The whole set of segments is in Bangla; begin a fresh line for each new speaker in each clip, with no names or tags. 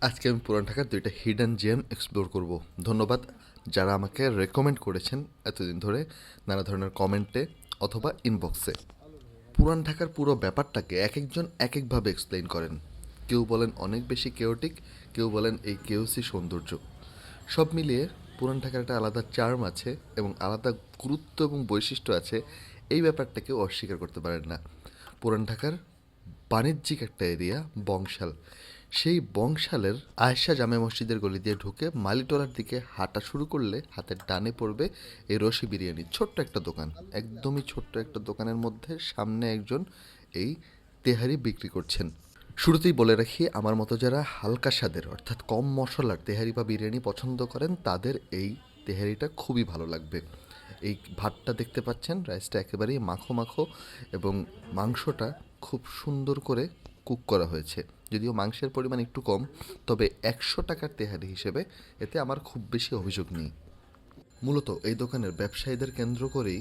আজকে আমি পুরান ঢাকার দুইটা হিডেন জেম এক্সপ্লোর করব। ধন্যবাদ যারা আমাকে রেকমেন্ড করেছেন এতদিন ধরে নানা ধরনের কমেন্টে অথবা ইনবক্সে পুরান ঢাকার পুরো ব্যাপারটাকে এক একজন এক একভাবে এক্সপ্লেইন করেন। কেউ বলেন অনেক বেশি কেওটিক কেউ বলেন এই কেওসি সৌন্দর্য। সব মিলিয়ে পুরান ঢাকার একটা আলাদা চার্ম আছে এবং আলাদা গুরুত্ব এবং বৈশিষ্ট্য আছে এই ব্যাপারটা কেউ অস্বীকার করতে পারেন না। পুরান ঢাকার বাণিজ্যিক একটা এরিয়া বংশাল। সেই বংশালের আয়েশা জামে মসজিদের গলি দিয়ে ঢুকে মালিটোলার দিকে হাঁটা শুরু করলে হাতের ডানে পড়বে এই রশি বিরিয়ানি। ছোট্ট একটা দোকান, একদমই ছোট্ট একটা দোকানের মধ্যে সামনে একজন এই তেহারি বিক্রি করছেন। শুরুতেই বলে রাখি, আমার মতো যারা হালকা স্বাদের, অর্থাৎ কম মশলার তেহারি বা বিরিয়ানি পছন্দ করেন, তাদের এই তেহারিটা খুবই ভালো লাগবে। এই ভাতটা দেখতে পাচ্ছেন, রাইসটা একেবারেই মাখো মাখো এবং মাংসটা খুব সুন্দর করে কুক করা হয়েছে। যদিও মাংসের পরিমাণ একটু কম, তবে একশো টাকার তেহারি হিসেবে এতে আমার খুব বেশি অভিযোগ নেই। মূলত এই দোকানের ব্যবসায়ীদের কেন্দ্র করেই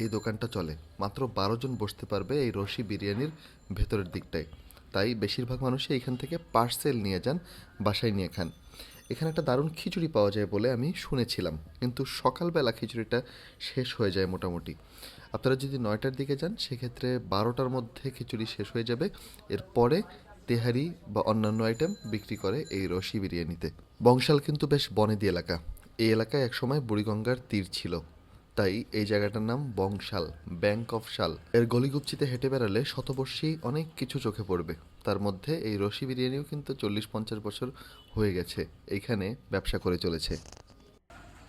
এই দোকানটা চলে। মাত্র বারো জন বসতে পারবে এই রশি বিরিয়ানির ভেতরের দিকটায়। তাই বেশিরভাগ মানুষই এখান থেকে পার্সেল নিয়ে যান, বাসায় নিয়ে খান। এখানে একটা দারুণ খিচুড়ি পাওয়া যায় বলে আমি শুনেছিলাম, কিন্তু সকালবেলা খিচুড়িটা শেষ হয়ে যায় মোটামুটি। আপনারা যদি নয়টার দিকে যান, সেক্ষেত্রে বারোটার মধ্যে খিচুড়ি শেষ হয়ে যাবে। এরপরে তেহারি বা অন্যান্য আইটেম বিক্রি করে এই রশি বিরিয়ানিতে। বংশাল কিন্তু বেশ বনেদি এলাকা। এই এলাকায় একসময় বুড়িগঙ্গার তীর ছিল। তাই এই জায়গাটার নাম বংশাল ব্যাংক অফ শাল এর গলিগুপচিতে হেঁটে বেড়ালে শতবর্ষী অনেক কিছু চোখে পড়বে। তার মধ্যে এই রশি বিরিয়ানিও কিন্তু চল্লিশ পঞ্চাশ বছর হয়ে গেছে। এইখানে ব্যবসা করে চলেছে।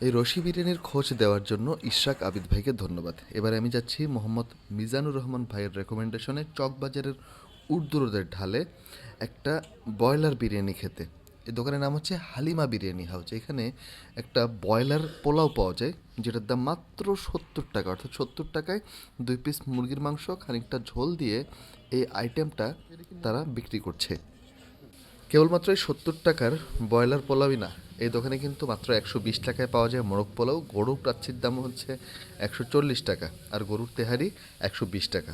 এই রশি বিরিয়ানির খোঁজ দেওয়ার জন্য ইশরাক আবিদ ভাইকে ধন্যবাদ। এবার আমি যাচ্ছি মোহাম্মদ মিজানুর রহমান ভাইয়ের রেকমেন্ডেশনে চকবাজারের উর্দুরোদের ঢালে একটা ব্রয়লার বিরিয়ানি খেতে। এই দোকানের নাম হচ্ছে হালিমা বিরিয়ানি হাউস। এখানে একটা ব্রয়লার পোলাও পাওয়া যায়, যেটার দাম মাত্র সত্তর টাকা। অর্থাৎ সত্তর টাকায় দুই পিস মুরগির মাংস, খানিকটা ঝোল দিয়ে এই আইটেমটা তারা বিক্রি করছে। কেবলমাত্র এই সত্তর টাকার ব্রয়লার পোলাওই না, এই দোকানে কিন্তু মাত্র একশো বিশ টাকায় পাওয়া যায় মোরগ পোলাও। গরুর প্রাচ্ছির দাম হচ্ছে একশো চল্লিশ টাকা, আর গরুর তেহারি একশো বিশ টাকা।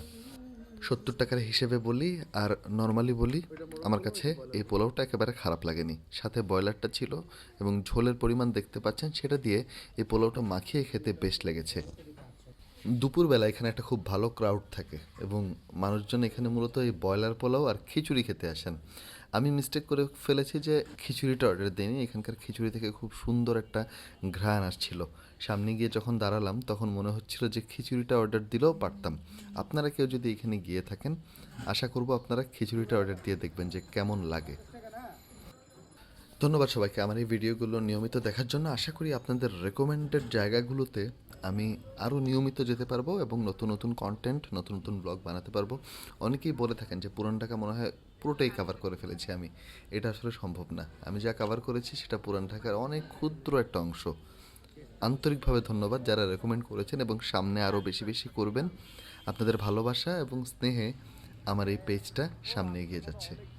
সত্তর টাকার হিসেবে বলি আর নর্মালি বলি, আমার কাছে এই পোলাওটা একেবারে খারাপ লাগেনি। সাথে ব্রয়লারটা ছিল এবং ঝোলের পরিমাণ দেখতে পাচ্ছেন, সেটা দিয়ে এই পোলাওটা মাখিয়ে খেতে বেশ লেগেছে। দুপুরবেলা এখানে একটা খুব ভালো ক্রাউড থাকে এবং মানুষজন এখানে মূলত এই ব্রয়লার পোলাও আর খিচুড়ি খেতে আসেন। আমি মিস্টেক করে ফেলেছি যে খিচুড়িটা অর্ডার দিইনি। এখানকার খিচুড়ি থেকে খুব সুন্দর একটা ঘ্রাণ আসছিল। সামনে গিয়ে যখন দাঁড়ালাম, তখন মনে হচ্ছিল যে খিচুড়িটা অর্ডার দিলেও পারতাম। আপনারা কেউ যদি এখানে গিয়ে থাকেন, আশা করব আপনারা খিচুড়িটা অর্ডার দিয়ে দেখবেন যে কেমন লাগে। ধন্যবাদ সবাইকে। আমার এই ভিডিওগুলো নিয়মিত দেখার জন্য আশা করি আপনাদের রেকমেন্ডেড জায়গাগুলোতে আমি আরও নিয়মিত যেতে পারব এবং নতুন নতুন কন্টেন্ট নতুন নতুন ব্লগ বানাতে পারব। অনেকেই বলে থাকেন যে পুরান ঢাকা মনে হয় পুরোটাই কভার করে ফেলেছি আমি। এটা আসলে সম্ভব না। আমি যা কভার করেছি সেটা পুরান ঢাকার অনেক ক্ষুদ্র একটা অংশ। আন্তরিকভাবে ধন্যবাদ যারা রেকমেন্ড করেছেন এবং সামনে আরও বেশি বেশি করবেন। আপনাদের ভালোবাসা এবং স্নেহে আমার এই পেজটা সামনে এগিয়ে যাচ্ছে।